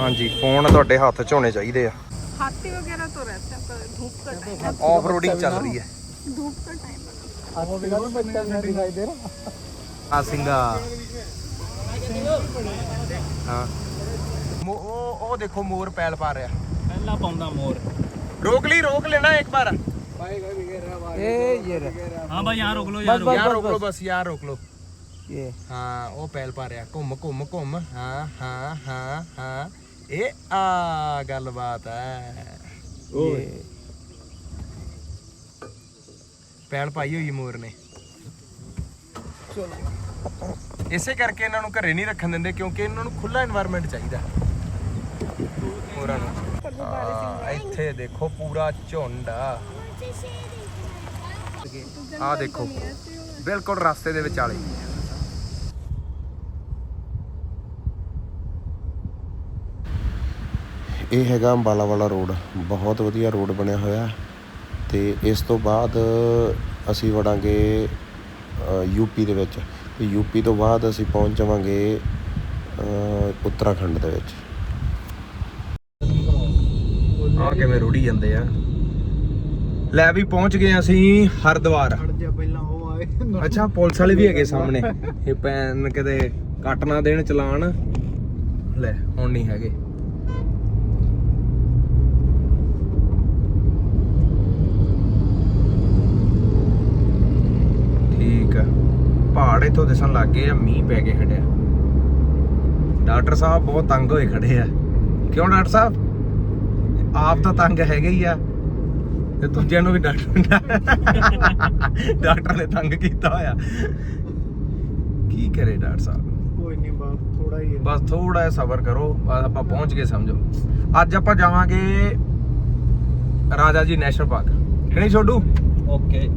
ਹਾਂਜੀ ਫੋਨ ਤੁਹਾਡੇ ਹੱਥ 'ਚ ਹੋਣੇ ਚਾਹੀਦੇ ਆ हाथी वगैरह तो रहते हैं पर धूप का टाइम है ਆਫ ਰੋਡਿੰਗ ਚੱਲ ਰਹੀ ਹੈ धूप का टाइम है ਦਿਖਾਈ ਦੇ ਰਿਹਾ ਆ ਸਿੰਘਾ ਹਾਂ ਮੋ- ਉਹ ਉਹ ਦੇਖੋ ਮੋਰ ਪੈਲ ਪਾ ਰਿਹਾ ਪਹਿਲਾਂ ਪਾਉਂਦਾ ਮੋਰ ਰੋਕ ਲਈ ਰੋਕ ਲੈਣਾ ਇੱਕ ਵਾਰ ਇਹ ਇਹ ਰਿਹਾ ਹਾਂ ਭਾਈ ਯਾਰ ਰੁਕ ਲਓ ਯਾਰ ਬਸ, ਯਾਰ ਰੋਕ ਲੋ ਬਸ ਯਾਰ ਰੋਕ ਲੋ ਇਹ ਹਾਂ ਉਹ ਪੈਲ ਪਾ ਰਿਹਾ ਘੁੰਮ ਘੁੰਮ ਘੁੰਮ ਹਾਂ ਹਾਂ ਹਾਂ ਹਾਂ ਇਹ ਆ ਗੱਲਬਾਤ ਹੈ ਓਏ। ਪੈਲ ਪਾਈ ਹੋਈ ਮੋਰ ਨੇ। ਇਸੇ ਕਰਕੇ ਇਹਨਾਂ ਨੂੰ ਘਰੇ ਨਹੀਂ ਰੱਖਣ ਦਿੰਦੇ ਕਿਉਂਕਿ ਇਹਨਾਂ ਨੂੰ ਖੁੱਲਾ এনवायरमेंट ਚਾਹੀਦਾ। ਮੋਰਾਂ ਨੂੰ। ਹਾਂ, ਇੱਥੇ ਦੇਖੋ ਪੂਰਾ ਝੁੰਡ ਆ। ਆ ਦੇਖੋ ਬਿਲਕੁਲ ਰਸਤੇ ਦੇ ਵਿਚਾਲੇ। ਇਹ ਹੈਗਾ ਅੰਬਾਲਾ ਵਾਲਾ ਰੋਡ। ਬਹੁਤ ਵਧੀਆ ਰੋਡ ਬਣਿਆ ਹੋਇਆ। ਤੇ ਇਸ ਤੋਂ ਬਾਅਦ ਅਸੀਂ ਵੜਾਂਗੇ ਯੂਪੀ ਦੇ ਵਿੱਚ। ਤੇ ਯੂਪੀ ਤੋਂ ਬਾਅਦ ਅਸੀਂ ਪਹੁੰਚ ਜਾਵਾਂਗੇ ਉੱਤਰਾਖੰਡ ਦੇ ਵਿੱਚ। ਆ ਕਿਵੇਂ ਰੁੜੀ ਜਾਂਦੇ ਆ। ਲੈ ਵੀ ਪਹੁੰਚ ਗਏ ਅਸੀਂ ਹਰਿਦੁਆਰ। ਜੇ ਪਹਿਲਾਂ ਉਹ ਆਏ। ਅੱਛਾ ਪੁਲਿਸ ਵਾਲੇ ਵੀ ਹੈਗੇ ਸਾਹਮਣੇ। ਇਹ ਪੈਨ ਕਿਤੇ ਕੱਟ ਨਾ ਦੇਣ ਚਲਾਨ ਲੈ ਹੁਣ ਨਹੀਂ ਹੈਗੇ ਠੀਕ ਆ ਪਹਾੜ ਇਥੋਂ ਦਿਸਣ ਲੱਗ ਗਏ ਆ ਮੀਂਹ ਪੈ ਕੇ ਹਟਿਆ ਡਾਕਟਰ ਸਾਹਿਬ ਬਹੁਤ ਤੰਗ ਹੋਏ ਖੜੇ ਆ। ਕਿਉਂ ਡਾਕਟਰ ਸਾਹਿਬ? ਆਪ ਤਾਂ ਤੰਗ ਹੈਗੇ ਹੀ ਆ। ਤੇ ਦੂਜਿਆਂ ਨੂੰ ਵੀ ਡਾਕਟਰ ਡਾਕਟਰ ਨੇ ਤੰਗ ਕੀਤਾ ਹੋਇਆ। ਕੀ ਕਰੇ ਡਾਕਟਰ ਸਾਹਿਬ? ਕੋਈ ਨਹੀਂ ਬਾਤ ਥੋੜਾ ਹੀ ਹੈ। ਬਸ ਥੋੜਾ ਜਿਹਾ ਸਬਰ ਕਰੋ। ਬਸ ਆਪਾਂ ਪਹੁੰਚ ਗਏ ਸਮਝੋ। ਅੱਜ ਆਪਾਂ ਜਾਵਾਂਗੇ ਰਾਜਾ ਜੀ ਨੈਸ਼ਨਲ ਪਾਰਕ। ਕਿ ਨਹੀਂ ਛੋਡੂ ਓਕੇ।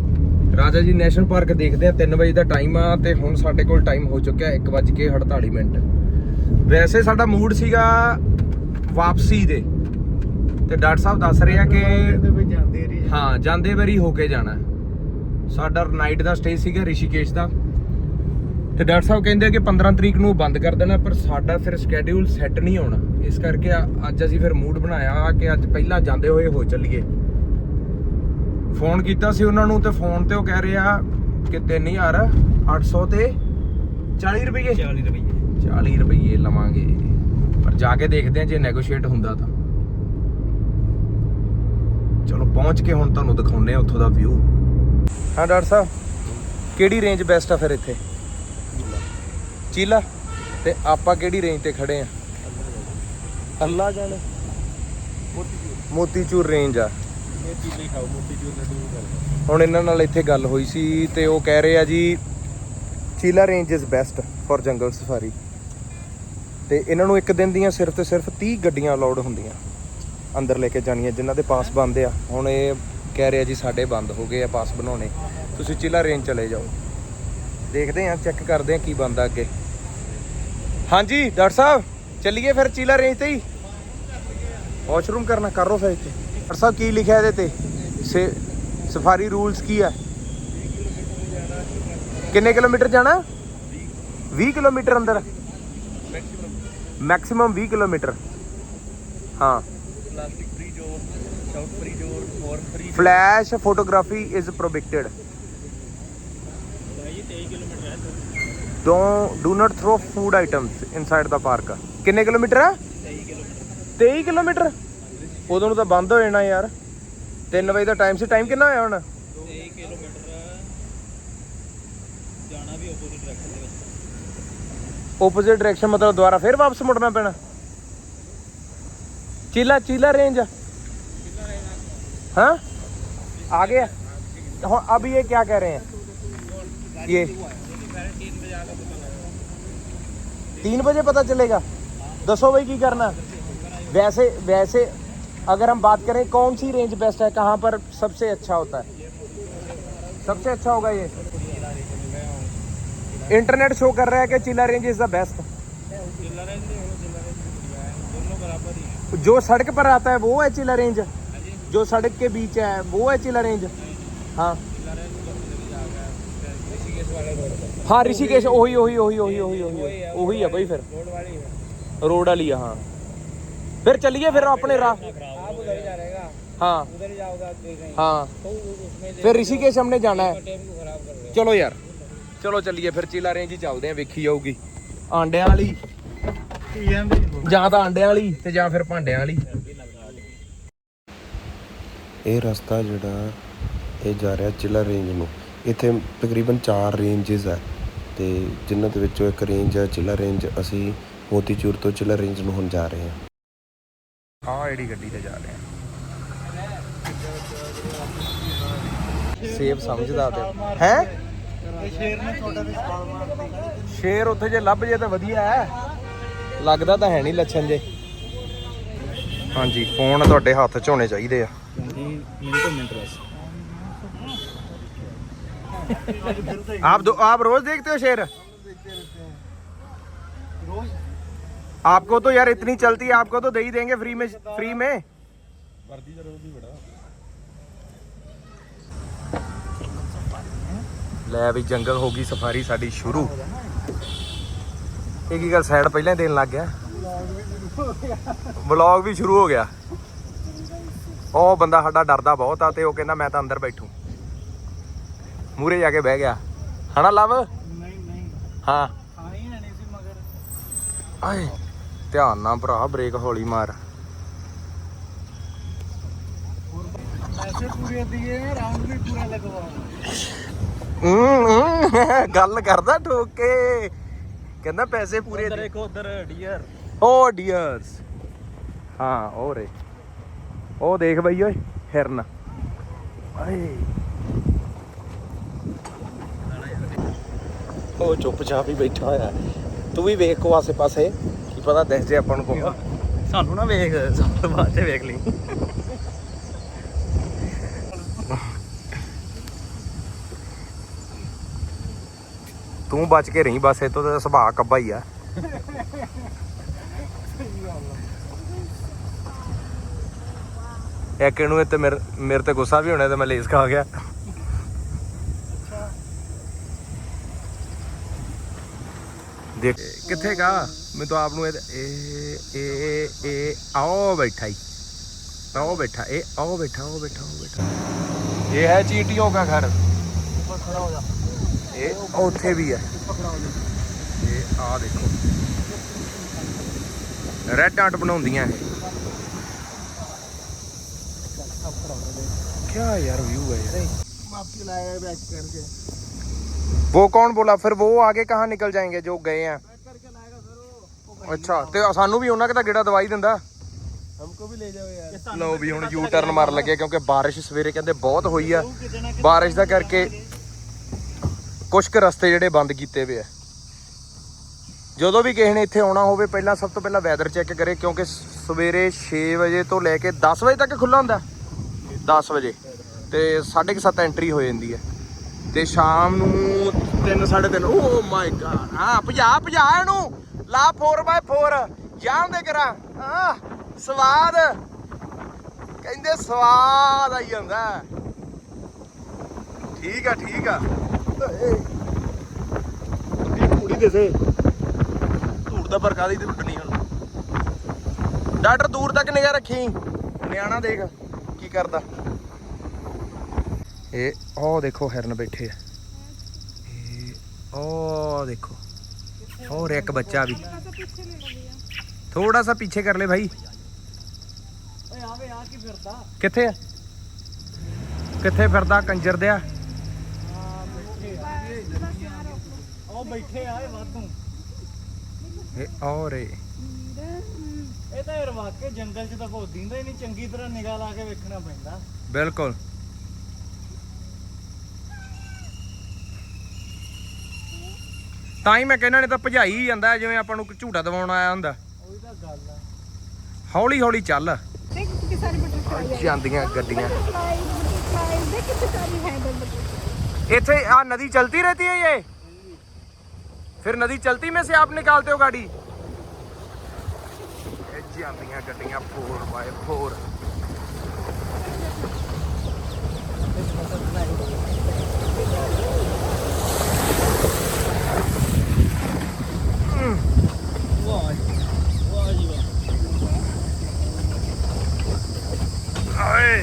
ਰਾਜਾ ਜੀ ਨੈਸ਼ਨਲ ਪਾਰਕ ਦੇਖਦੇ ਆ 3 ਵਜੇ ਦਾ ਟਾਈਮ ਆ ਤੇ ਹੁਣ ਸਾਡੇ ਕੋਲ ਟਾਈਮ ਹੋ ਚੁੱਕਿਆ 1:48 ਮਿੰਟ। ਵੈਸੇ ਸਾਡਾ ਮੂਡ ਸੀਗਾ ਵਾਪਸੀ ਦੇ। ਤੇ ਡਾਕਟਰ ਸਾਹਿਬ ਦੱਸ ਰਹੇ ਆ ਕਿ ਹਾਂ ਜਾਂਦੇ ਵਾਰੀ ਹੋ ਕੇ ਜਾਣਾ। ਸਾਡਾ ਨਾਈਟ ਦਾ ਸਟੇ ਸੀਗਾ ਰਿਸ਼ੀਕੇਸ਼ ਦਾ। ਤੇ ਡਾਕਟਰ ਸਾਹਿਬ ਕਹਿੰਦੇ ਕਿ 15 ਤਰੀਕ ਨੂੰ ਬੰਦ ਕਰ ਦੇਣਾ ਪਰ ਸਾਡਾ ਫਿਰ ਸਕੇਡਿਊਲ ਸੈੱਟ ਨਹੀਂ ਹੋਣਾ। ਇਸ ਕਰਕੇ ਅੱਜ ਅਸੀਂ ਫਿਰ ਮੂਡ ਬਣਾਇਆ ਕਿ ਅੱਜ ਪਹਿਲਾਂ ਜਾਂਦੇ ਹੋਏ ਹੋ ਚੱਲੀਏ। ਫੋਨ ਕੀਤਾ ਸੀ ਉਹਨਾਂ ਨੂੰ ਤੇ ਫੋਨ ਤੇ ਉਹ ਕਹਿ ਰਿਹਾ ਕਿ 3800 ਤੇ 40 ਰੁਪਏ 40 ਰੁਪਏ 40 ਰੁਪਏ ਲਵਾਂਗੇ। ਪਰ ਜਾ ਕੇ ਦੇਖਦੇ ਹਾਂ ਜੇ ਨੈਗੋਸ਼ੀਏਟ ਹੁੰਦਾ ਤਾਂ। ਚਲੋ ਪਹੁੰਚ ਕੇ ਹੁਣ ਤੁਹਾਨੂੰ ਦਿਖਾਉਂਦੇ ਆ ਉੱਥੋਂ ਦਾ ਵਿਊ ਹਾਂ ਡਾਕਟਰ ਸਾਹਿਬ ਕਿਹੜੀ ਰੇਂਜ ਬੈਸਟ ਆ ਫਿਰ ਇੱਥੇ? ਚੀਲਾ। ਤੇ ਆਪਾਂ ਕਿਹੜੀ ਰੇਂਜ ਤੇ ਖੜੇ ਆ ਅੱਲਾ ਜਾਣੇ। ਮੋਤੀਚੂਰ ਰੇਂਜ ਆ। ਹੁਣ ਇਹਨਾਂ ਨਾਲ ਇੱਥੇ ਗੱਲ ਹੋਈ ਸੀ ਤੇ ਉਹ ਕਹਿ ਰਹੇ ਆ ਜੀ, Chilla range is best for jungle safari ਤੇ ਇਹਨਾਂ ਨੂੰ ਇੱਕ ਦਿਨ ਦੀਆਂ ਸਿਰਫ ਤੇ ਸਿਰਫ 30 ਗੱਡੀਆਂ ਅਲਾਉਡ ਹੁੰਦੀਆਂ, ਅੰਦਰ ਲੈ ਕੇ ਜਾਣੀਆਂ, ਜਿਨ੍ਹਾਂ ਦੇ ਪਾਸ ਬੰਦ ਆ। ਹੁਣ ਇਹ ਕਹਿ ਰਿਹਾ ਜੀ, ਸਾਡੇ ਬੰਦ ਹੋ ਗਏ ਆ ਪਾਸ ਬਣਾਉਣੇ। ਤੁਸੀਂ ਚੀਲਾ ਰੇਂਜ ਚਲੇ ਜਾਓ। ਦੇਖਦੇ ਆ ਚੈੱਕ ਕਰਦੇ ਆ ਕੀ ਬੰਦਾ ਅੱਗੇ। ਹਾਂਜੀ, ਡਾਕਟਰ ਸਾਹਿਬ, ਚੱਲੀਏ ਫਿਰ ਚੀਲਾ ਰੇਂਜ ਤੇ ਹੀ। ਵਾਸ਼ਰੂਮ ਕਰਨਾ, ਕਰੋ ਫਿਰ ਇੱਥੇ। ਡਾਕਟਰ ਸਾਹਿਬ ਕੀ ਲਿਖਿਆ ਇਹਦੇ ਤੇ ਸੇ ਸਫਾਰੀ ਰੂਲਸ ਕੀ ਆ ਕਿੰਨੇ ਕਿਲੋਮੀਟਰ ਜਾਣਾ 20 ਕਿਲੋਮੀਟਰ ਅੰਦਰ ਮੈਕਸਿਮਮ 20 ਕਿਲੋਮੀਟਰ ਹਾਂ plastic free zone shout free zone horn free flash photography is prohibited Bhai 23 kilometre ਹੈ do do not throw food items inside the park ਕਿੰਨੇ ਕਿਲੋਮੀਟਰ ਆ 23 ਕਿਲੋਮੀਟਰ 23 ਕਿਲੋਮੀਟਰ ਉਦੋਂ ਨੂੰ ਤਾਂ ਬੰਦ ਹੋ ਜਾਣਾ ਯਾਰ 3 ਵਜੇ ਦਾ ਟਾਈਮ ਸੀ ਟਾਈਮ ਕਿੰਨਾ ਹੋਇਆ ਹੁਣ 23 ਕਿਲੋਮੀਟਰ ਜਾਣਾ ਵੀ ਆਪੋਜ਼ਿਟ ਡਾਇਰੈਕਸ਼ਨ ਦੇ ਵਿੱਚ ਆਪੋਜ਼ਿਟ ਡਾਇਰੈਕਸ਼ਨ ਮਤਲਬ ਦੁਬਾਰਾ ਫਿਰ ਵਾਪਸ ਮੁੜਨਾ ਪੈਣਾ ਚੀਲਾ ਚੀਲਾ रेंज हाँ आ गया हाँ, अब ये क्या कह रहे हैं ये तीन बजे पता चलेगा दसो भाई की करना वैसे वैसे अगर हम बात करें कौन सी रेंज बेस्ट है कहाँ पर सबसे अच्छा होता है सबसे अच्छा होगा ये इंटरनेट शो कर रहा है कि चिल्ला रेंज इज़ द बेस्ट जो सड़क पर आता है वो है चिल्ला रेंज जो सड़क के बीच है वो है चिल्ला रेंज हाँ हाँ ऋषिकेश ओही ओही ओही ओही ओही ओही ओही है भाई फिर रोड वाली है हाँ ਵਾਲੀ ਆ ਹਾਂ फिर चलिए फिर अपने राह आप उधर ही जा रहेगा हाँ उधर ही जाओगे आप देख रहे हैं हाँ तो उसमें फिर ऋषिकेश हमने जाना है टाइम को खराब कर रहे हो ਚਲੋ ਯਾਰ ਚਲੋ ਚੱਲੀਏ ਫਿਰ ਚੀਲਾ ਰੇਂਜ ਹੀ ਚੱਲਦੇ ਆ ਵੇਖੀ ਜਾਊਗੀ ਆਂਡਿਆਂ ਵਾਲੀ ਧੀਆਂ ਦੀ ਜਾਂ ਤਾਂ ਆਂਡਿਆਂ ਵਾਲੀ ਤੇ ਜਾਂ ਫਿਰ ਭਾਂਡਿਆਂ ਵਾਲੀ ਇਹ ਰਸਤਾ ਜਿਹੜਾ ਇਹ ਜਾ ਰਿਹਾ ਚਿਲਾ ਰੇਂਜ ਨੂੰ ਇੱਥੇ ਤਕਰੀਬਨ 4 ਰੇਂਜਸ ਹੈ ਤੇ ਜਿਨ੍ਹਾਂ ਦੇ ਵਿੱਚੋਂ ਇੱਕ ਰੇਂਜ ਹੈ ਚਿਲਾ ਰੇਂਜ ਅਸੀਂ ਮੋਤੀਚੂਰ ਤੋਂ ਚਿਲਾ ਰੇਂਜ ਨੂੰ ਹੁਣ ਜਾ ਰਹੇ ਹਾਂ ਆਹ ਜਿਹੜੀ ਗੱਡੀ ਤੇ ਜਾ ਰਹੇ ਆ। ਸੇਵ ਸਮਝਦਾ ਤੇ। ਹੈ? ਸ਼ੇਰ ਉੱਥੇ ਜੇ ਲੱਭ ਜੇ ਤਾਂ ਵਧੀਆ ਹੈ। ਲੱਗਦਾ ਤਾਂ ਹੈ ਨਹੀਂ ਲੱਛਣ ਜੇ। ਹਾਂਜੀ ਫੋਨ ਤੁਹਾਡੇ ਹੱਥ 'ਚ ਹੋਣੇ ਚਾਹੀਦੇ ਆ। ਆਪ ਆਪ ਰੋਜ਼ ਦੇਖਦੇ ਹੋ ਸ਼ੇਰ? ਰੋਜ਼ आपको तो यार इतनी चलती है आपको तो दे ही देंगे फ्री में फ्री में ਲੈ ਵੀ ਜੰਗਲ ਹੋ ਗਈ ਸਫਾਰੀ ਸਾਡੀ ਸ਼ੁਰੂ ਇਹ ਕੀ ਗੱਲ ਸਾਈਡ ਪਹਿਲਾਂ ਹੀ ਦੇਣ ਲੱਗ ਗਿਆ ਵਲੌਗ ਵੀ ਸ਼ੁਰੂ ਹੋ ਗਿਆ ਉਹ ਬੰਦਾ ਸਾਡਾ ਡਰਦਾ ਬਹੁਤ ਆ ਤੇ ਉਹ ਕਹਿੰਦਾ ਮੈਂ ਤਾਂ ਅੰਦਰ ਬੈਠੂ ਮੂਰੇ ਜਾ ਕੇ ਬਹਿ ਗਿਆ ਹਨਾ ਲਵ ਨਹੀਂ ਨਹੀਂ ਹਾਂ ਖਾਣੀ ਨਹੀਂ ਸੀ ਮਗਰ ਆਏ ਧਿਆਨ ਨਾਲ ਭਰਾ ਬ੍ਰੇਕ ਹੌਲੀ ਮਾਰ। ਗੱਲ ਕਰਦਾ ਠੋਕ। ਕਹਿੰਦਾ ਪੈਸੇ ਪੂਰੇ ਉਧਰ ਉਧਰ ਡੀਅਰ। ਹਾਂ ਉਹ ਰੇ। ਉਹ ਦੇਖ ਬਈ ਓਏ ਹਿਰਨ। ਆਏ। ਉਹ ਚੁੱਪਚਾਪ ਹੀ ਬੈਠਾ ਹੋਇਆ। ਤੂੰ ਵੀ ਵੇਖ ਕੋ ਆਸੇ ਪਾਸੇ ਪਤਾ ਦਿਖ ਜੇ ਆਪਾਂ ਨੂੰ ਕੋਈ। ਸਾਨੂੰ ਨਾ ਵੇਖ ਸਾਨੂੰ ਬਾਅਦ ਚ ਵੇਖ ਲਈ। ਤੂੰ ਬਚ ਕੇ ਰਹੀਂ ਬਸ ਇਹ ਤੋਂ ਤਾਂ ਸੁਭਾਅ ਕੱਬਾ ਹੀ ਆ। ਇੱਕ ਇਹ ਤੇ ਮੇਰੇ ਤੇ ਗੁੱਸਾ ਵੀ ਹੋਣਾ ਤੇ ਮੈਂ ਲੇਸ ਖਾ ਗਿਆ। ਦੇਖ, ਕਿੱਥੇ ਗਾ? ਮੈਂ ਤਾਂ ਆਪ ਨੂੰ ਇਹ ਇਹ ਇਹ ਆਓ ਬੈਠਾ ਹੀ ਆਓ ਬੈਠਾ, ਇਹ ਆਓ ਬੈਠਾ ਆਓ ਬੈਠਾ ਆਓ ਬੈਠਾ। ਇਹ ਹੈ ਚੀਟੀਓ ਦਾ ਘਰ। ਉੱਪਰ ਖੜਾ ਹੋ ਜਾ ਇਹ ਉੱਥੇ ਵੀ ਹੈ। ਇਹ ਆ ਦੇਖੋ। ਰੈੱਡ ਆਰਟ ਬਣਾਉਂਦੀਆਂ ਇਹ। ਕੀ ਯਾਰ ਵਿਊ ਹੈ ਯਾਰ। ਮਾਪੀ ਲਾਇਆ ਬੈਕ ਕਰਕੇ। वो कौन बोला फिर वो आगे कहाँ निकल जाएंगे जो गए हैं ਕਰਕੇ ਲਾਏਗਾ ਸਰ ਉਹ ਅੱਛਾ ਤੇ ਸਾਨੂੰ ਵੀ ਉਹਨਾਂ ਕਿਤਾ ਗੇੜਾ ਦਵਾਈ ਦਿੰਦਾ ਹਮਕੋ ਵੀ ਲੈ ਜਾਓ ਯਾਰ ਲਓ ਵੀ ਹੁਣ ਯੂ ਟਰਨ ਮਾਰਨ ਲੱਗੇ ਕਿਉਂਕਿ ਬਾਰਿਸ਼ ਸਵੇਰੇ ਕਹਿੰਦੇ ਬਹੁਤ ਹੋਈ ਆ ਕਿਤੇ ਨਾ ਕਿਤੇ ਬਾਰਿਸ਼ ਦਾ ਕਰਕੇ ਕੁਝ ਕੁ ਰਸਤੇ ਜਿਹੜੇ ਬੰਦ ਕੀਤੇ ਹੋਏ ਆ ਜਦੋਂ ਵੀ ਕਿਸੇ ਨੇ ਇੱਥੇ ਆਉਣਾ ਹੋਵੇ ਪਹਿਲਾਂ ਸਭ ਤੋਂ ਪਹਿਲਾਂ ਵੈਦਰ ਚੈੱਕ ਕਰੇ ਕਿਉਂਕਿ ਸਵੇਰੇ 6 ਵਜੇ ਤੋਂ ਲੈ ਕੇ 10 ਵਜੇ ਤੱਕ ਖੁੱਲਾ ਹੁੰਦਾ 10 ਵਜੇ ਤੇ 7:30 ਐਂਟਰੀ ਹੋ ਜਾਂਦੀ ਹੈ ਤੇ ਸ਼ਾਮ ਨੂੰ 3 3:30 ਓ ਮਾਈ ਗॉड ਹਾਂ ਭਜਾ ਭਜਾ ਇਹਨੂੰ। ਲਾ 4x4 ਜਾਮ ਦੇ ਕਰਾਂ। ਹਾਂ ਸਵਾਦ। ਕਹਿੰਦੇ ਸਵਾਦ ਆਈ ਜਾਂਦਾ। ਠੀਕ ਆ ਠੀਕ ਆ। ਕੁੜੀ ਦੇ ਸੇ ਧੂੜ ਦਾ ਬਰਕਾ ਦੀ ਤੇ ਟੁੱਟਣੀ ਹੁਣ? ਡਾਕਟਰ ਦੂਰ ਤੱਕ ਨਿਗਾਹ ਰੱਖੀ। ਨਿਆਣਾ ਦੇਖ ਕੀ ਕਰਦਾ। ਇਹ ਉਹ ਦੇਖੋ ਹਿਰਨ ਬੈਠੇ ਆ। ਇਹ ਉਹ ਦੇਖੋ। ਹੋਰ ਇੱਕ ਬੱਚਾ ਵੀ। ਥੋੜਾ ਸਾ ਪਿੱਛੇ ਕਰ ਲੈ ਭਾਈ। ਓਏ ਆਵੇ ਆ ਕੀ ਫਿਰਦਾ ਕਿੱਥੇ ਆ? ਕਿੱਥੇ ਫਿਰਦਾ ਕੰਜਰ ਦਿਆ? ਉਹ ਬੈਠੇ ਆ ਇਹ ਵਾਧੂ ਇਹ ਔਰ ਇਹ ਇਹ ਤਾਂ ਯਾਰ ਵਾਕੇ ਜੰਗਲ 'ਚ ਤਾਂ ਕੋਈ ਦਿੰਦਾ ਹੀ ਨਹੀਂ ਚੰਗੀ ਤਰ੍ਹਾਂ ਨਿਗਾਹ ਲਾ ਕੇ ਵੇਖਣਾ ਪੈਂਦਾ। ਬਿਲਕੁਲ। ਤਾਂ ਹੀ ਮੈਂ ਕਹਿੰਦਾ ਨੇ ਤਾਂ ਭਜਾਈ ਹੀ ਜਾਂਦਾ ਜਿਵੇਂ ਆਪਾਂ ਨੂੰ ਕੋਈ ਝੂਟਾ ਦਵਾਉਣ ਆਇਆ ਹੁੰਦਾ ਉਹੀ ਤਾਂ ਗੱਲ ਆ ਹੌਲੀ ਹੌਲੀ ਚੱਲ देख कितनी सारी बटरफ्लाई ਜਾਂਦੀਆਂ ਗੱਡੀਆਂ बटरफ्लाई बटरफ्लाई देख कितनी सारी है इधर बटरफ्लाई ਇੱਥੇ ਆ ਨਦੀ चलती रहती है ये फिर नदी चलती में से आप निकालते हो गाड़ी ਇਹ ਜਾਂਦੀਆਂ ਗੱਡੀਆਂ 4x4 ਓਏ।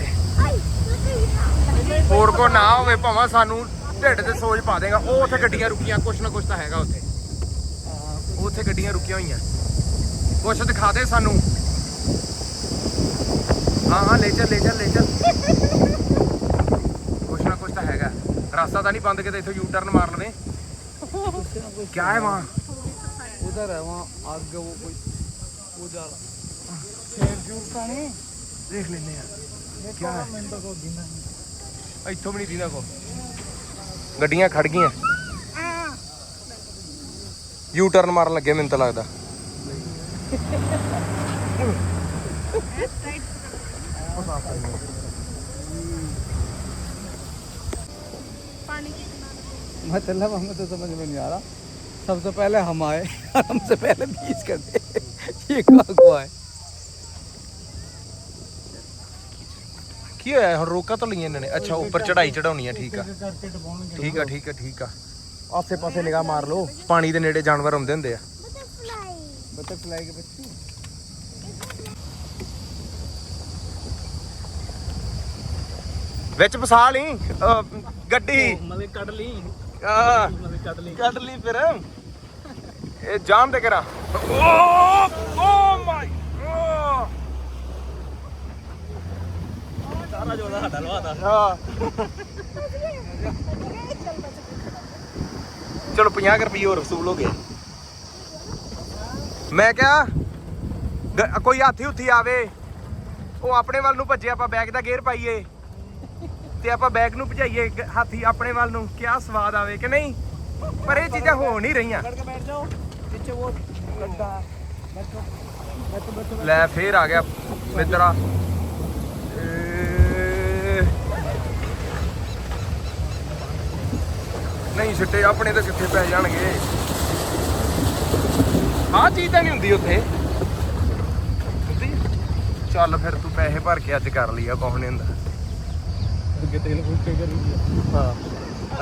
ਹੋਰ ਕੋ ਨਾ ਹੋਵੇ ਭਾਵੇਂ ਸਾਨੂੰ ਢਿੱਡ ਤੇ ਸੋਜ ਪਾ ਦੇਗਾ। ਉਹ ਉੱਥੇ ਗੱਡੀਆਂ ਰੁਕੀਆਂ ਕੁਛ ਨਾ ਕੁਛ ਤਾਂ ਹੈਗਾ ਉੱਥੇ। ਉੱਥੇ ਗੱਡੀਆਂ ਰੁਕੀਆਂ ਹੋਈਆਂ। ਕੁਛ ਦਿਖਾ ਦੇ ਸਾਨੂੰ। ਹਾਂ ਹਾਂ ਲੈ ਚੱਲ ਲੈ ਚੱਲ ਲੈ ਚੱਲ। ਕੁਛ ਨਾ ਕੁਛ ਤਾਂ ਹੈਗਾ। ਰਸਤਾ ਤਾਂ ਨਹੀਂ ਬੰਦ ਕਿਤੇ ਇੱਥੋਂ ਯੂ ਟਰਨ ਮਾਰ ਲਵੇ ਕੀ ਹੈ ਵਾਂ ਉਧਰ ਹੈ ਵਾਂ ਅੱਗੇ ਉਹ ਕੋਈ ਉਧਰ ਸ਼ੇਰ ਜੂਰ ਨਹੀਂ ਦੇਖ ਲੈਨੇ ਆ। क्या है मैंने तो को गिना ਇੱਥੋਂ ਵੀ ਨਹੀਂ ਦੀਦਾ ਕੋ ਗੱਡੀਆਂ ਖੜ ਗਈਆਂ ਯੂ ਟਰਨ ਮਾਰਨ ਲੱਗੇ ਮੈਨੂੰ ਤਾਂ ਲੱਗਦਾ पानी के किनारे मतलब हमें तो समझ में नहीं आ रहा सबसे पहले हम आए हमसे पहले बीच कर दे ये कहाँ को आए ਕੀ ਹੋਇਆ? ਹੁਣ ਰੋਕਾ ਤੋਂ ਲਈਆਂ ਇਹਨਾਂ ਨੇ। ਅੱਛਾ ਉੱਪਰ ਚੜਾਈ ਚੜਾਉਣੀ ਆ ਠੀਕ ਆ। ਠੀਕ ਆ ਠੀਕ ਆ ਠੀਕ ਆ। ਆਸੇ ਪਾਸੇ ਨਿਗਾਹ ਮਾਰ ਲਓ। ਪਾਣੀ ਦੇ ਨੇੜੇ ਜਾਨਵਰ ਹੁੰਦੇ ਹੁੰਦੇ ਆ। ਵਿੱਚ ਫਸਾ ਲਈ ਗੱਡੀ। ਮਲੇ ਕੱਢ ਲਈ। ਆ। ਮਲੇ ਕੱਢ ਲਈ। ਕੱਢ ਲਈ ਫਿਰ। ਇਹ ਜਾਮ ਦੇ ਕਰਾ ਓ ਮਾਈ सारा जो था डलवा था ਹਾਂ ਚਲੋ 50 ਰੁਪਏ ਹੋਰ ਵਸੂਲ ਹੋ ਗਏ ਮੈਂ ਕਿਹਾ ਗ- ਕੋਈ ਹਾਥੀ ਹੁੱਥੀ ਆਵੇ ਉਹ ਆਪਣੇ ਵੱਲ ਨੂੰ ਭੱਜੇ ਆਪਾਂ ਬੈਗ ਦਾ ਗੇਅਰ ਪਾਈਏ ਤੇ ਆਪਾਂ ਬੈਗ ਨੂੰ ਭਜਾਈਏ ਗ- ਹਾਥੀ ਆਪਣੇ ਵੱਲ ਨੂੰ ਕਿਆ ਸਵਾਦ ਆਵੇ ਕਿ ਨਹੀਂ ਪਰ ਇਹ ਚੀਜ਼ਾਂ ਹੋ ਨਹੀਂ ਰਹੀਆਂ के बैठ जाओ पीछे वो गड्ढा बैठो बैठो बैठो ਲੈ ਫੇਰ ਆ ਗਿਆ ਮਿੱਤਰਾ ਨਹੀਂ ਸਿੱਟੇ ਆਪਣੇ ਤਾਂ ਕਿੱਥੇ ਪੈ ਜਾਣਗੇ। ਆਹ ਚੀਜ਼ ਤਾਂ ਨਹੀਂ ਹੁੰਦੀ ਉੱਥੇ? ਚੱਲ ਫਿਰ ਤੂੰ ਪੈਸੇ ਭਰ ਕੇ ਅੱਜ ਕਰ ਲਿਆ ਕੁਛ ਨਹੀਂ ਹੁੰਦਾ। ਅੱਗੇ ਤੇਲ ਫੁੱਟ ਕੇ ਕਰੀ ਹਾਂ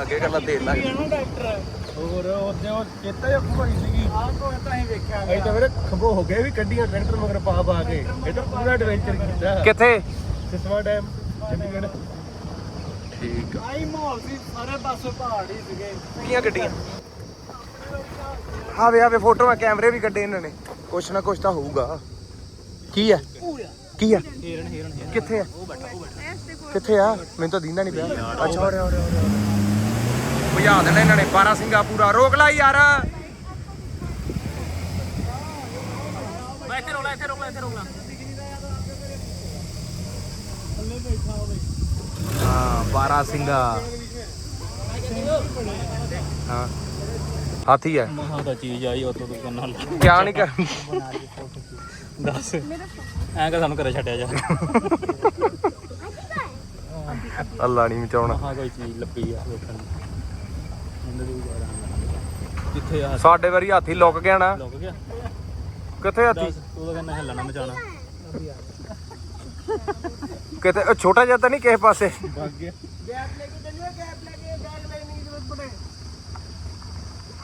ਅੱਗੇ ਗੱਲਾਂ ਤੇਲ ਲੱਗ ਨਾ ਡਾਕਟਰ ਹੋਰ ਉਹਦੇ ਉਹ ਚੇਤਾ ਜਾਂ ਖੁਆਈ ਸੀਗੀ। ਆਹ ਕੋ ਤਾਂ ਹੀ ਵੇਖਿਆ ਅਸੀਂ ਤਾਂ ਵੀਰੇ ਖਬੋ ਹੋ ਗਏ ਵੀ ਕੱਢੀਆਂ ਟਰੈਕਟਰ ਮਗਰ ਪਾ ਪਾ ਕੇ। ਇਹ ਤਾਂ ਪੂਰਾ ਐਡਵੈਂਚਰ ਕੀਤਾ। ਕਿੱਥੇ? ਸਿਸਵਾ ਡੈਮ ਚੰਡੀਗੜ੍ਹ। ਠੀਕ ਆ। ਆਈ ਮਾਹੌਲ ਸੀ ਸਾਰੇ ਪਾਸੇ ਪਹਾੜ ਸੀਗੇ। ਕਿੰਨੀਆਂ ਗੱਡੀਆਂ? ਆਵੇ ਆਵੇ ਫੋਟੋਆਂ ਕੈਮਰੇ ਵੀ ਕੱਢੇ ਇਹਨਾਂ ਨੇ। ਕੁਛ ਨਾ ਕੁਛ ਤਾਂ ਹੋਊਗਾ। ਕੀ ਆ? ਕੀ ਆ? ਕਿੱਥੇ ਆ? ਕਿੱਥੇ ਆ? ਮੈਨੂੰ ਤਾਂ ਦੀਂਦਾ ਨਹੀਂ ਪਿਆ। ਅੱਛਾ। ਹੋ ਰਿਹਾ ਹੋ ਰਿਹਾ ਭਜਾ ਦੇਣਾ ਇਹਨਾਂ ਨੇ। 12 ਸਿੰਘਾ ਪੂਰਾ। ਰੋਕ ਲਾ ਯਾਰ। ਇੱਥੇ ਰੋਕ ਇੱਥੇ ਰੋਕ ਇੱਥੇ ਰੋਕ ਲੈ ਬੈਠਾ ਹੋਵੇ। ਹਾਂ 12 ਸਿੰਘਾ। ਹਾਂ। ਹਾਥੀ ਹੈ। ਮਹਾ ਤਾਂ ਚੀਜ਼ ਆਈ ਉਤੋਂ ਤੋਂ ਕੰਨਾਂ ਲਾ। ਕਿਆ ਨਹੀਂ ਕਰ ਦੱਸ। ਐਂ ਕਿ ਸਾਨੂੰ ਘਰੇ ਛੱਡਿਆ ਜਾ। ਅੱਲਾ ਨਹੀਂ ਮਚਾਉਣਾ। ਮਹਾ ਕੋਈ ਚੀਜ਼ ਲੱਭੀ ਆ ਵੇਖਣ ਨੂੰ। ਕਿੱਥੇ ਆ? ਸਾਡੇ ਵਾਰੀ ਹਾਥੀ ਲੁੱਕ ਗਿਆ ਨਾ। ਲੁੱਕ ਗਿਆ? ਕਿੱਥੇ ਹਾਥੀ? ਦੱਸ ਤੂੰ ਤਾਂ ਕਹਿੰਦਾ ਹਿੱਲਣਾ ਮਚਾਣਾ ਕਿਤੇ ਉਹ ਛੋਟਾ ਜਿਹਾ ਤਾਂ ਨਹੀਂ ਕਿਸੇ ਪਾਸੇ?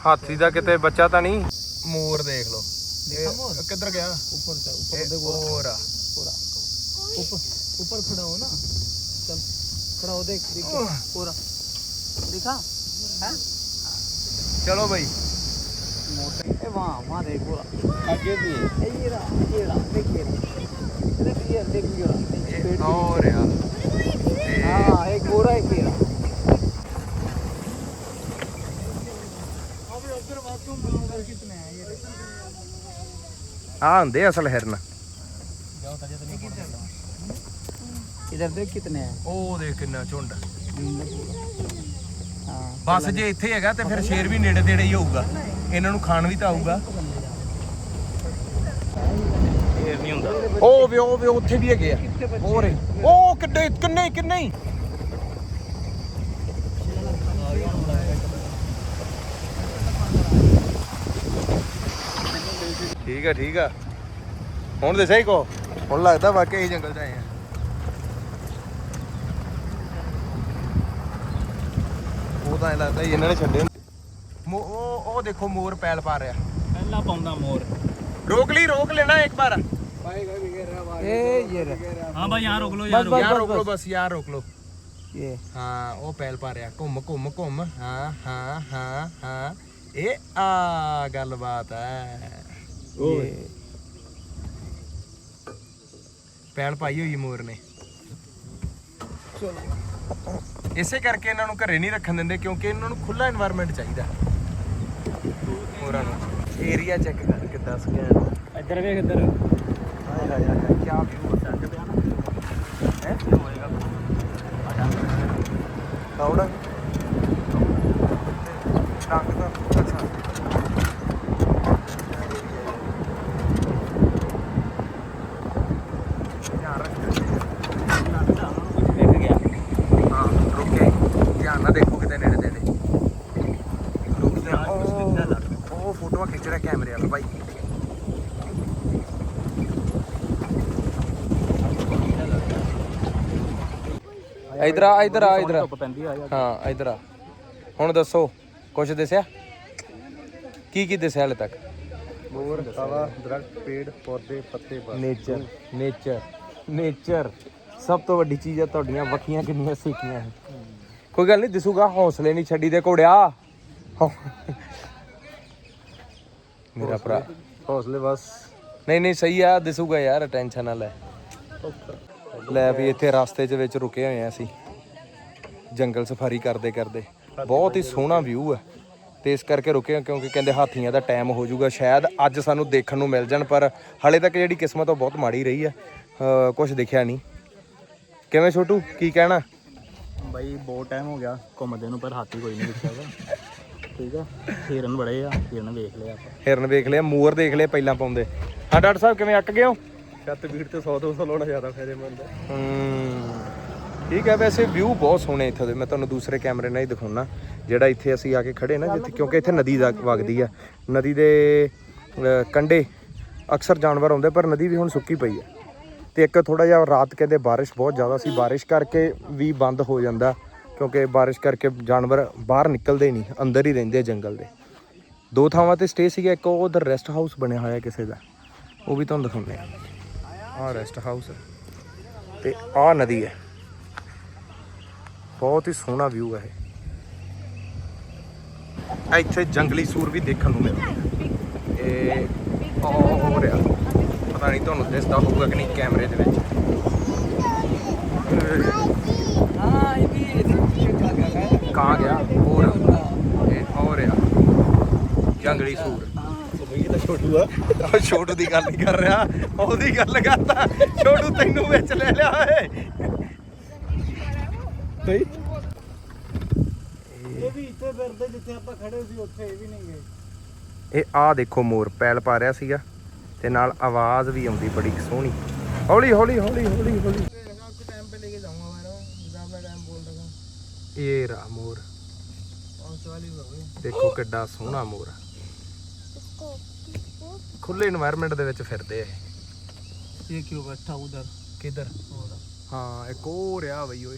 ਹਾਥੀ ਦਾ ਕਿਤੇ ਬੱਚਾ ਤਾਂ ਨਹੀਂ? ਮੋਰ ਦੇਖ ਲਓ। ਕਿੱਧਰ ਗਿਆ? ਉੱਪਰ ਚਾ ਉੱਪਰ ਦੇ ਹੋਰ ਆ। ਉੱਪਰ ਖੜਾ ਹੋ ਨਾ। ਚਲ ਖੜਾ ਹੋ ਦੇਖ। ਦੇਖ ਹੋਰ ਦੇਖਾ? ਹੈ? ਚਲੋ ਭਾਈ ਮੋਟੇ। ਵਾਹ ਵਾਹ ਦੇਖੋ ਅੱਗੇ ਵੀ ਇਹ ਰਾ ਇਹ ਰਾ ਦੇਖੇ ये रहा देख ये रहा देख ये देख ये रहा ਹੋਰ ਆ ਤੇ हां एक पूरा एक ये रहा अभी उधर बाथरूम कितने हैं ये ਆ ਹੁੰਦੇ ਅਸਲ ਹਿਰਨ जाओ ताजे तो नहीं पड़ इधर देख कितने हैं ਉਹ ਦੇਖ ਕਿੰਨਾ ਝੁੰਡ हाँ ਬਸ ਜੇ ਇੱਥੇ ਹੈਗਾ ਤੇ ਫਿਰ ਸ਼ੇਰ ਵੀ ਨੇੜੇ ਤੇੜੇ ਹੀ ਹੋਊਗਾ ਇਹਨਾਂ ਨੂੰ ਖਾਣ ਵੀ ਤਾਂ ਆਊਗਾ ਉਹ ਵੇ ਉਹ ਵੇ ਉੱਥੇ ਵੀ ਹੈਗੇ ਆ। ਹੋਰ। ਉਹ ਕਿੰਨੇ ਕਿੰਨੇ ਕਿੰਨੇ? ਹੀ ਠੀਕ ਆ ਠੀਕ ਆ। ਹੁਣ ਦੇ ਸਹੀ ਕੋ ਹੁਣ ਲੱਗਦਾ ਵਾਕਈ ਜੰਗਲ ਚ ਆਏ ਆ। ਉਹ ਤਾਂ ਐਂ ਲੱਗਦਾ ਸੀ ਇਹਨਾਂ ਨੇ ਛੱਡੇ ਹੁੰਦੇ। ਮੋ- ਉਹ ਉਹ ਦੇਖੋ ਮੋਰ ਪੈਲ ਪਾ ਰਿਹਾ। ਪਹਿਲਾਂ ਪਾਉਂਦਾ ਮੋਰ। ਰੋਕ ਲਈ ਰੋਕ ਲੈਣਾ ਇੱਕ ਵਾਰ। ਪੈਲ ਇਹ ਆ ਪਾਈ ਹੋਈ ਮੋਰ ਨੇ। ਇਸੇ ਕਰਕੇ ਇਹਨਾਂ ਨੂੰ ਘਰੇ ਨਹੀਂ ਰੱਖਣ ਦਿੰਦੇ ਕਿਉਂਕਿ ਇਹਨਾਂ ਨੂੰ ਖੁੱਲਾ এনवायरमेंट ਚਾਹੀਦਾ। ਮੋਰਾਂ ਨੂੰ। ਏਰੀਆ ਚੈੱਕ ਕਰ ਕਿੱਦਾਂ ਸਕਿਆ ਇੱਧਰ ਵੇਖ ਇੱਧਰ। ਹਾਏ ਹਾਏ ਕੀ ਵਿਊ ਛੱਡ ਪਿਆ ਨਾ ਹੈ? ਹੋਏਗਾ ਕੌਣ ਟੰਗ ਦਾ ਅੱਛਾ ਧਿਆਨ ਰੱਖ ਵੇਖ ਗਿਆ ਹਾਂ ਰੁਕੇ ਧਿਆਨ ਨਾਲ ਦੇਖੋ ਕਿਤੇ ਨੇੜੇ ਤੇੜੇ ਰੁਕਦੇ ਆ ਉਹ ਉਹ ਫੋਟੋਆਂ ਖਿੱਚ ਰਿਹਾ ਕੈਮਰੇ ਵਾਲਾ ਭਾਈ ਇਧਰ ਆ ਇਧਰ ਆ ਇਧਰ ਧੁੱਪ ਪੈਂਦੀ ਆ ਹਾਂ ਇਧਰ ਆ। ਹੁਣ ਦੱਸੋ ਕੁਝ ਦੱਸਿਆ? ਕੀ ਕੀ ਦੱਸਿਆ ਹਲੇ ਤੱਕ? ਮੋਰ ਹਵਾ ਦਰਖਤ ਪੇੜ ਪੌਦੇ ਪੱਤੇ ਬਸ। ਨੇਚਰ ਨੇਚਰ ਨੇਚਰ ਸਭ ਤੋਂ ਵੱਡੀ ਚੀਜ਼ ਹੈ ਤੁਹਾਡੀਆਂ ਵੱਖੀਆਂ ਕਿੰਨੀਆਂ ਸਿੱਖੀਆਂ ਹੈ ਕੋਈ ਗੱਲ ਨਹੀਂ ਦਿਸੂਗਾ ਹੌਸਲੇ ਨਹੀਂ ਛੱਡੀ ਦੇ ਘੋੜਿਆ ਮੇਰਾ ਭਰਾ। ਹੌਸਲੇ ਬਸ। ਨਹੀਂ ਨਹੀਂ ਸਹੀ ਆ ਦਿਸੂਗਾ ਯਾਰ ਟੈਨਸ਼ਨ ਨਾ ਲੈ। ਲੈ ਵੀ ਇੱਥੇ ਰਸਤੇ 'ਚ ਵਿੱਚ ਰੁਕੇ ਹੋਏ ਆ ਅਸੀਂ। ਜੰਗਲ ਸਫਾਰੀ ਕਰਦੇ ਕਰਦੇ। ਬਹੁਤ ਹੀ ਸੋਹਣਾ ਵਿਊ ਹੈ ਤੇ ਇਸ ਕਰਕੇ ਰੁਕੇ ਕਿਉਂਕਿ ਕਹਿੰਦੇ ਹਾਥੀਆਂ ਦਾ ਟਾਈਮ ਹੋ ਜਾਊਗਾ। ਸ਼ਾਇਦ ਅੱਜ ਸਾਨੂੰ ਦੇਖਣ ਨੂੰ ਮਿਲ ਜਾਣ ਪਰ ਹਲੇ ਤੱਕ ਜਿਹੜੀ ਕਿਸਮਤ ਉਹ ਬਹੁਤ ਮਾੜੀ ਰਹੀ ਹੈ ਕੁਝ ਦਿਖਿਆ ਨਹੀਂ। ਕਿਵੇਂ ਛੋਟੂ ਕੀ ਕਹਿਣਾ? ਬਾਈ ਬਹੁਤ ਟਾਈਮ ਹੋ ਗਿਆ ਘੁੰਮਦੇ ਨੂੰ ਪਰ ਹਾਥੀ ਕੋਈ ਨਹੀਂ ਦਿਖਿਆ ਠੀਕ ਆ? ਹਿਰਨ ਬੜੇ ਆ ਹਿਰਨ ਵੇਖ ਲਿਆ ਆਪਾਂ। ਹਿਰਨ ਵੇਖ ਲਿਆ ਮੂਰ ਦੇਖ ਲਿਆ ਪਹਿਲਾਂ ਪਾਉਂਦੇ। ਹਾਂ ਡਾਕਟਰ ਸਾਹਿਬ ਕਿਵੇਂ ਅੱਕ ਗਏ ਹੋ? ਛੱਤ ਵੀੜ ਤੇ 100 200 ਲਾਉਣਾ ਜ਼ਿਆਦਾ ਫਾਇਦੇਮੰਦ ਹੈ। ਹਮ, ਠੀਕ ਹੈ ਵੈਸੇ ਵਿਊ ਬਹੁਤ ਸੋਹਣੇ ਇੱਥੋਂ ਦੇ। ਮੈਂ ਤੁਹਾਨੂੰ ਦੂਸਰੇ ਕੈਮਰੇ ਨਾਲ ਹੀ ਦਿਖਾਉਣਾ ਜਿਹੜਾ ਇੱਥੇ ਅਸੀਂ ਆ ਕੇ ਖੜੇ ਨਾ ਜਿੱਥੇ ਕਿਉਂਕਿ ਇੱਥੇ ਨਦੀ ਦਾ ਵਗਦੀ ਆ। ਨਦੀ ਦੇ ਅਹ, ਕੰਢੇ ਅਕਸਰ ਜਾਨਵਰ ਆਉਂਦੇ ਪਰ ਨਦੀ ਵੀ ਹੁਣ ਸੁੱਕੀ ਪਈ ਹੈ ਤੇ ਇੱਕ ਥੋੜਾ ਜਿਹਾ ਰਾਤ ਕਹਿੰਦੇ ਬਾਰਿਸ਼ ਬਹੁਤ ਜ਼ਿਆਦਾ ਸੀ ਬਾਰਿਸ਼ ਕਰਕੇ ਵੀ ਬੰਦ ਹੋ ਜਾਂਦਾ ਕਿਉਂਕਿ ਬਾਰਿਸ਼ ਕਰਕੇ ਜਾਨਵਰ ਬਾਹਰ ਨਿਕਲਦੇ ਨਹੀਂ ਅੰਦਰ ਹੀ ਰਹਿੰਦੇ ਜੰਗਲ ਦੇ। ਦੋ ਥਾਵਾਂ ਤੇ ਸਟੇ ਸੀਗਾ ਇੱਕ ਉਧਰ ਰੈਸਟ ਹਾਊਸ ਬਣਿਆ ਹੋਇਆ ਕਿਸੇ ਦਾ। ਉਹ ਵੀ ਤੁਹਾਨੂੰ ਦਿਖਾਉਂਦੇ ਆ। ਆਹ ਰੈਸਟ ਹਾਊਸ ਤੇ ਆਹ ਨਦੀ ਹੈ ਬਹੁਤ ਹੀ ਸੋਹਣਾ ਵਿਊ ਹੈ ਇਹ। ਇੱਥੇ ਜੰਗਲੀ ਸੂਰ ਵੀ ਦੇਖਣ ਨੂੰ ਮਿਲਦਾ। ਇਹ ਹੋ ਰਿਹਾ। ਪਤਾ ਨਹੀਂ ਤੁਹਾਨੂੰ ਦਿਸਦਾ ਹੋਊਗਾ ਕਿ ਨਹੀਂ ਕੈਮਰੇ ਦੇ ਵਿੱਚ। ਹਾਂ ਇਹ ਵੀ ਕਾਂ ਗਿਆ? ਹੋਰ। ਇਹ ਹੋ ਰਿਹਾ। ਜੰਗਲੀ ਸੂਰ। ਛੋਟੂ ਆ ਛੋਟੂ ਦੀ ਗੱਲ ਨਹੀਂ ਕਰ ਰਿਹਾ। ਉਹਦੀ ਗੱਲ ਕਰਦਾ। ਛੋਟੂ ਤੈਨੂੰ ਵਿੱਚ ਲੈ ਲਿਆ ਓਏ। ਉੱਤੇ ਇਹ ਵੀ ਇੱਥੇ ਫਿਰਦੇ ਜਿੱਥੇ ਆਪਾਂ ਖੜੇ ਸੀ ਉੱਥੇ ਇਹ ਵੀ ਨਹੀਂ ਗਏ। ਇਹ ਆ ਦੇਖੋ ਮੋਰ ਪੈਲ ਪਾ ਰਿਹਾ ਸੀਗਾ ਤੇ ਨਾਲ ਆਵਾਜ਼ ਵੀ ਆਉਂਦੀ ਬੜੀ ਸੋਹਣੀ। ਹੌਲੀ ਹੌਲੀ ਹੌਲੀ ਹੌਲੀ ਹੌਲੀ। ਦੇਖੋ ਕਿੱਡਾ ਸੋਹਣਾ ਮੋਰ। ਖੁੱਲੇ এনवायरमेंट ਦੇ ਵਿੱਚ ਫਿਰਦੇ ਆ ਇਹ। ਕਿਉਂ ਬੈਠਾ ਉਧਰ? ਕਿਧਰ? ਹਾਂ ਇੱਕ ਹੋਰ ਆ ਬਈ ਓਏ।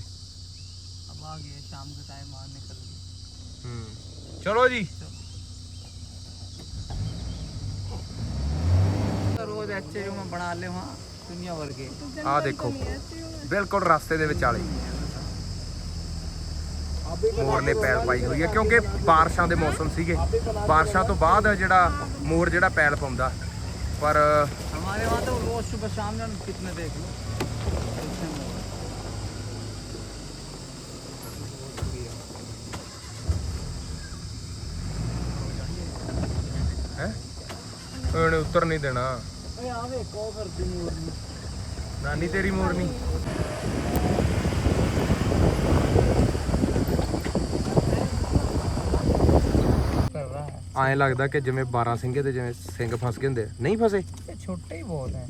अब आ गए शाम के टाइम बाहर निकल गए ਹੂੰ ਚਲੋ ਜੀ रोज अच्छे रूम बना ले वहाँ दुनिया भर के ਆ ਦੇਖੋ ਬਿਲਕੁਲ ਰਸਤੇ ਦੇ ਵਿਚਾਲੇ ਮੋਰ ਨੇ ਪੈਲ ਪਾਈ ਹੋਈ ਹੈ ਕਿਉਂਕਿ ਬਾਰਿਸ਼ਾਂ ਦੇ ਮੌਸਮ ਸੀਗੇ ਬਾਰਿਸ਼ਾਂ ਤੋਂ ਬਾਅਦ ਜਿਹੜਾ ਮੋਰ ਜਿਹੜਾ ਪੈਲ ਪਾਉਂਦਾ ਪਰ हमारे वहाँ तो रोज सुबह शाम जान कितने देख लो ਉੱਤਰ ਨਹੀਂ ਦੇਣਾ। ਓਏ ਆ ਵੇਖੋ ਫਿਰਦੀ ਮੋਰਨੀ ਨਾਨੀ ਤੇਰੀ ਮੋਰਨੀ ਐਂ ਲੱਗਦਾ ਕਿ ਜਿਵੇਂ 12 ਸਿੰਘੇ ਤੇ ਜਿਵੇਂ ਸਿੰਘ ਫਸ ਗਏ ਹੁੰਦੇ ਨਹੀਂ ਫਸੇ? ਛੋਟੇ ਹੀ ਬਹੁਤ ਹੈ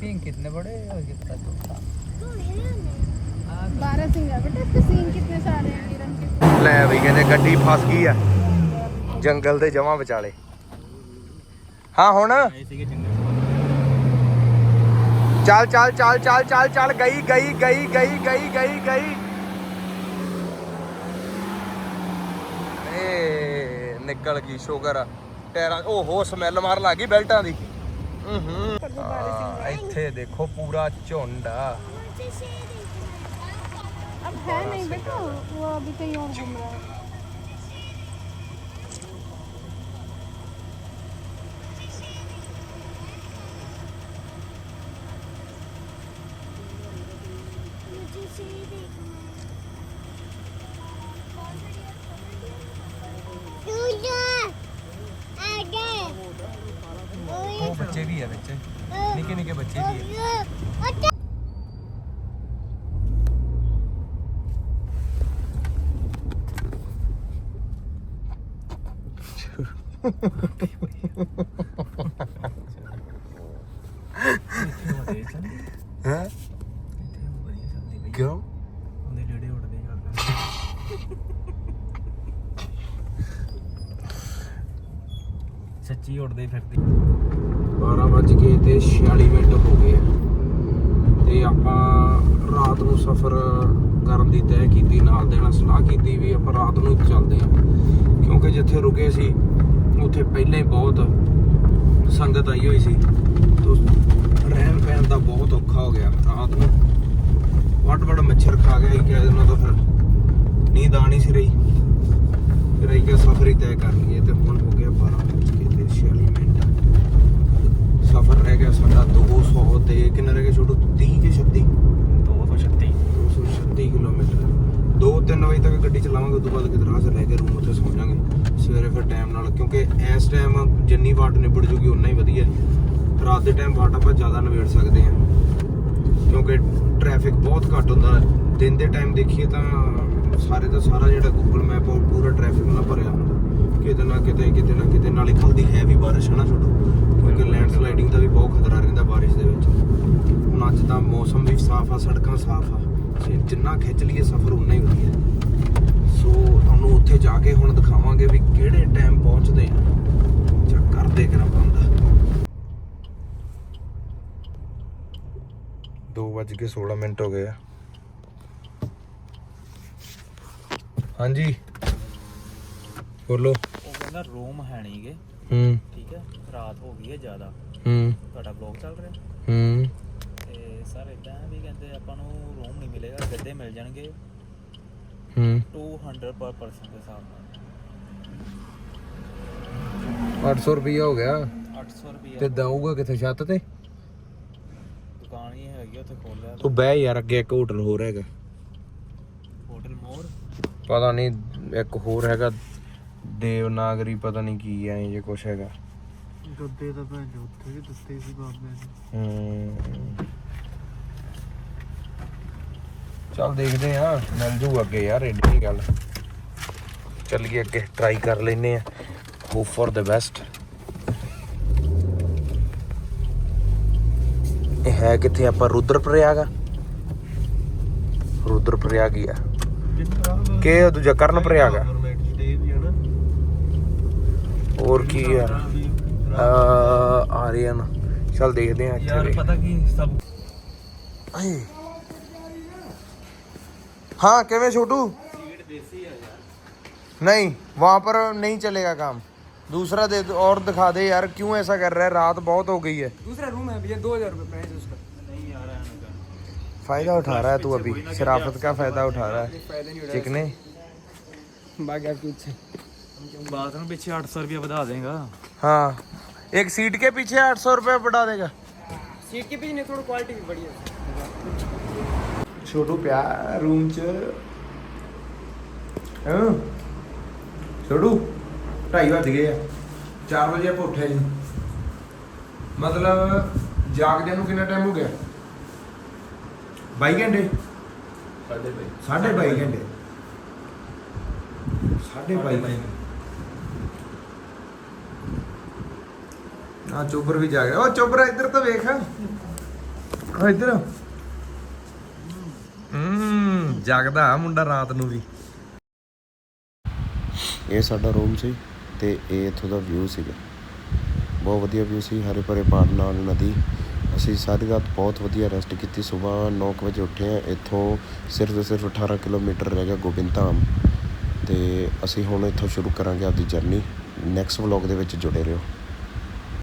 ਸਿੰਘ ਕਿੰਨੇ ਬੜੇ ਹੋ ਗਏ ਤਾਂ ਛੋਟਾ ਬਾਰਾ ਸਿੰਘਾ ਬੇਟਾ ਤੇ ਸੀਨ ਕਿੰਨੇ ਸਾਰੇ ਆ ਲੈ ਵੀ ਕਹਿੰਦੇ ਗੱਡੀ ਫਸ ਗਈ ਆ। ਜੰਗਲ ਦੇ ਜਮਾ ਵਿਚਾਲੇ। ਹਾਂ ਹੁਣ ऐसे के जंगल ਚੱਲ ਚੱਲ ਚੱਲ ਚੱਲ ਚੱਲ ਚੱਲ ਗਈ ਗਈ ਗਈ ਗਈ ਗਈ ਗਈ ਗਈ ਏ ਨਿਕਲ ਗਈ ਸ਼ੂਗਰ ਆ। ਟਾਇਰਾਂ ਓਹੋ ਸਮੈਲ ਮਾਰ ਲੱਗ ਗਈ ਬੈਲਟਾਂ ਦੀ ਹੂੰ ਹੂੰ ਇੱਥੇ ਦੇਖੋ ਪੂਰਾ ਝੁੰਡ ਆ अब है नहीं बेटा वो अभी कहीं और घूम रहा है ਉਹ ਬੱਚੇ ਵੀ ਆ ਵਿੱਚ। ਨਿੱਕੇ ਨਿੱਕੇ ਬੱਚੇ ਵੀ ਆ। ਸੱਚੀ ਫਿਰਦੇ। 12 ਵੱਜ ਕੇ ਤੇ 46 ਮਿੰਟ ਹੋ ਗਏ ਆ। ਤੇ ਆਪਾਂ ਰਾਤ ਨੂੰ ਸਫ਼ਰ ਕਰਨ ਦੀ ਤੈਅ ਕੀਤੀ, ਨਾਲ ਦੇ ਨਾਲ ਸਲਾਹ ਕੀਤੀ ਵੀ ਆਪਾਂ ਰਾਤ ਨੂੰ ਚੱਲਦੇ ਆ ਕਿਉਂਕਿ ਜਿੱਥੇ ਰੁਕੇ ਸੀ, ਉੱਥੇ ਪਹਿਲਾਂ ਹੀ ਬਹੁਤ ਸੰਗਤ ਆਈ ਹੋਈ ਸੀ। ਤੋ ਰਹਿਣ ਪੈਣ ਦਾ ਬਹੁਤ ਔਖਾ ਹੋ ਗਿਆ ਰਾਤ ਨੂੰ। ਵੱਡ ਵੱਡ ਮੱਛਰ ਖਾ ਗਿਆ ਕਿ ਇਹਨਾਂ ਤੋਂ ਫਿਰ ਨੀਂਦ ਆ ਨਹੀਂ ਸੀ ਰਹੀ। ਫਿਰ ਅਸੀਂ ਸਫ਼ਰ ਹੀ ਤੈਅ ਕਰ ਲਈਏ ਤੇ ਹੁਣ ਹੋ ਗਿਆ 12 ਵੱਜ ਕੇ ਤੇ 46 ਮਿੰਟ ਸਫ਼ਰ ਰਹਿ ਗਿਆ ਸਾਡਾ 200 ਤੇ ਕਿੰਨਾ ਰਹਿ ਗਿਆ ਛੋਟੂ? 30 ਕਿ 36 236 236 ਕਿਲੋਮੀਟਰ। 2-3 ਵਜੇ ਤੱਕ ਗੱਡੀ ਚਲਾਵਾਂਗੇ ਉਦੋਂ ਬਾਅਦ ਕਿਤੇ ਰਾਹ 'ਚ ਰਹਿ ਕੇ ਰੂਮ ਉੱਥੇ ਸੌਂ ਜਾਾਂਗੇ ਸਵੇਰੇ ਫਿਰ ਟਾਈਮ ਨਾਲ ਕਿਉਂਕਿ ਇਸ ਟਾਈਮ ਜਿੰਨੀ ਵਾਟ ਨਿਬੜ ਜੂਗੀ ਉਨਾ ਹੀ ਵਧੀਆ। ਰਾਤ ਦੇ ਟਾਈਮ ਵਾਟ ਆਪਾਂ ਜ਼ਿਆਦਾ ਨਿਬੇੜ ਸਕਦੇ ਹਾਂ। ਕਿਉਂਕਿ ਟ੍ਰੈਫਿਕ ਬਹੁਤ ਘੱਟ ਹੁੰਦਾ। ਦਿਨ ਦੇ ਟਾਈਮ ਦੇਖੀਏ ਤਾਂ ਸਾਰੇ ਦਾ ਸਾਰਾ ਜਿਹੜਾ ਗੂਗਲ ਮੈਪ ਉਹ ਪੂਰਾ ਟ੍ਰੈਫਿਕ ਨਾਲ ਭਰਿਆ ਹੁੰਦਾ। ਕਿਤੇ ਨਾ ਕਿਤੇ ਕਿਤੇ ਨਾ ਕਿਤੇ ਨਾਲੇ ਖਲਦੀ ਹੈ ਵੀ ਬਾਰਿਸ਼ ਹੈ ਨਾ ਛੋਟੂ? ਕਿਉਂਕਿ ਲੈਂਡ ਸਲਾਈਡਿੰਗ ਦਾ ਵੀ ਬਹੁਤ ਖਤਰਾ ਰਹਿੰਦਾ ਬਾਰਿਸ਼ ਦੇ ਵਿੱਚ। ਹੁਣ ਅੱਜ ਤਾਂ ਮੌਸਮ ਵੀ ਸਾਫ਼ ਆ ਸੜਕਾਂ ਸਾਫ਼ ਆ। ਜਿੰਨਾ ਖਿੱਚ ਲਈਏ ਸਫ਼ਰ ਉਨਾ ਹੀ ਵਧੀਆ। ਸੋ ਤੁਹਾਨੂੰ ਉੱਥੇ ਜਾ ਕੇ ਹੁਣ ਦਿਖਾਵਾਂਗੇ ਵੀ ਕਿਹੜੇ ਟਾਈਮ ਪਹੁੰਚਦੇ ਆ। ਜਾਂ ਕਰਦੇ ਕਿਹੜਾ ਬੰਦਾ। 2:16 ਮਿੰਟ ਹੋ ਗਏ ਆ। ਹਾਂਜੀ। ਬੋਲੋ। ਉਹ ਕਹਿੰਦਾ ਰੂਮ ਹੈ ਨਹੀਂਗੇ ਹੂੰ। ਠੀਕ ਹੈ ਰਾਤ ਹੋ ਗਈ ਹੈ ਜ਼ਿਆਦਾ। ਹੂੰ। ਤੁਹਾਡਾ ਬਲੌਗ ਚੱਲ ਰਿਹਾ? ਹੂੰ। ਤੇ ਸਰ ਇਦਾਂ ਵੀ ਕਹਿੰਦੇ ਆਪਾਂ ਨੂੰ ਰੂਮ ਨਹੀਂ ਮਿਲੇਗਾ ਗੱਦੇ ਮਿਲ ਜਾਣਗੇ। ਹੂੰ। 200 ਪਰ ਪਰਸਨ ਦੇ ਹਿਸਾਬ ਨਾਲ। 800 ਰੁਪਿਆ ਹੋ ਗਿਆ। 800 ਰੁਪਏ ਤੇ ਦਊਗਾ ਕਿੱਥੇ ਛੱਤ ਤੇ? ਦੁਕਾਨ ਹੀ ਹੈਗੀ ਉੱਥੇ ਖੋਲਿਆ ਤੂੰ ਬਹਿ ਯਾਰ ਅੱਗੇ ਇੱਕ ਹੋਟਲ ਹੋਰ ਹੈਗਾ। Hotel more? ਪਤਾ ਨਹੀਂ ਇੱਕ ਹੋਰ ਹੈਗਾ। ਦੇਵਨਾਗਰੀ ਪਤਾ ਨਹੀਂ ਕੀ ਐ ਜੇ ਕੁਛ ਹੈਗਾ। ਗੱਦੇ ਤਾਂ ਭੈਣ ਜੋ ਉੱਥੇ ਵੀ ਦਿੱਤੇ ਸੀ ਬਾਬੇ ਨੇ। ਹੂੰ। ਚੱਲ ਦੇਖਦੇ ਆ ਮਿਲ ਜੂ ਅੱਗੇ ਯਾਰ ਐਡੀ ਨਹੀਂ ਗੱਲ। ਚੱਲੀਏ ਅੱਗੇ ਟਰਾਈ ਕਰ ਲੈਨੇ ਆ। ਹੋਪ ਫॉर द ਬੈਸਟ ਇਹ ਹੈ ਕਿੱਥੇ ਆਪਾਂ ਰੁਦਰਪ੍ਰਯਾਗ ਆ? ਰੁਦਰਪ੍ਰਯਾਗ ਹੀ ਆ। ਕਿ ਦੂਜਾ ਕਰਨ ਪ੍ਰਯਾਗ ਆ? ਹੋਰ ਕੀ ਆ ਆ ਆਰੀਅਨ ਚੱਲ ਦੇਖਦੇ ਆ ਯਾਰ ਇੱਥੇ ਪਤਾ ਕੀ ਸਭ ਆਏ हाँ कैवे छोटू नहीं वहाँ पर नहीं चलेगा काम दूसरा दे दो और दिखा दे यार क्यों ऐसा कर रहा है रात बहुत हो गई है दूसरा रूम है भैया 2000 रुपए प्राइस उसका नहीं यार है फायदा उठा रहा है तू अभी शराफत का फायदा उठा रहा है चिकने बाकी आप कुछ बाथरूम पीछे 800 रुपया बता देगा हाँ एक सीट के पीछे आठ सौ रुपये बढ़ा देगा सीट के पीछे थोड़ी क्वालिटी भी बढ़िया ਛੋਟੂ ਪਿਆ ਰੂਮ ਚ ਹਾਂ ਛੋਟੂ 2:30 ਵੱਜ ਗਏ ਆ 4 ਵਜੇ ਆਪਾਂ ਉੱਠਿਆ ਜੀ ਮਤਲਬ ਜਾਗਦਿਆਂ ਨੂੰ ਕਿੰਨਾ ਟਾਈਮ ਹੋ ਗਿਆ 22 ਘੰਟੇ ਸਾਡੇ ਭਾਈ ਸਾਢੇ 22 ਘੰਟੇ ਸਾਢੇ 22 ਘੰਟੇ ਆ ਚੋਬਰ ਵੀ ਜਾ ਗਿਆ। ਉਹ ਚੋਬਰ ਇੱਧਰ ਤਾਂ ਵੇਖ। ਆ ਇੱਧਰ। ਹੂੰ ਜਾਗਦਾ ਆ ਮੁੰਡਾ ਰਾਤ ਨੂੰ ਵੀ। ਇਹ ਸਾਡਾ ਰੂਮ ਸੀ ਤੇ ਇਹ ਇੱਥੋਂ ਦਾ ਵਿਊ ਸੀਗਾ। ਬਹੁਤ ਵਧੀਆ ਵਿਊ ਸੀ ਹਰੇ ਭਰੇ ਪਹਾੜ ਨਾਲ ਨਦੀ। ਅਸੀਂ ਸਾਰੀ ਰਾਤ ਬਹੁਤ ਵਧੀਆ ਰੈਸਟ ਕੀਤੀ। ਸਵੇਰ 9 ਕੁ ਵਜੇ ਉੱਠੇ ਆ ਇੱਥੋਂ ਸਿਰਫ ਸਿਰਫ 18 ਕਿਲੋਮੀਟਰ ਰਹਿ ਗਿਆ ਗੋਬਿੰਦ ਧਾਮ। ਤੇ ਅਸੀਂ ਹੁਣ ਇੱਥੋਂ ਸ਼ੁਰੂ ਕਰਾਂਗੇ ਆਪਦੀ ਜਰਨੀ ਨੈਕਸਟ ਵਲੌਗ ਦੇ ਵਿੱਚ ਜੁੜੇ ਰਹੋ।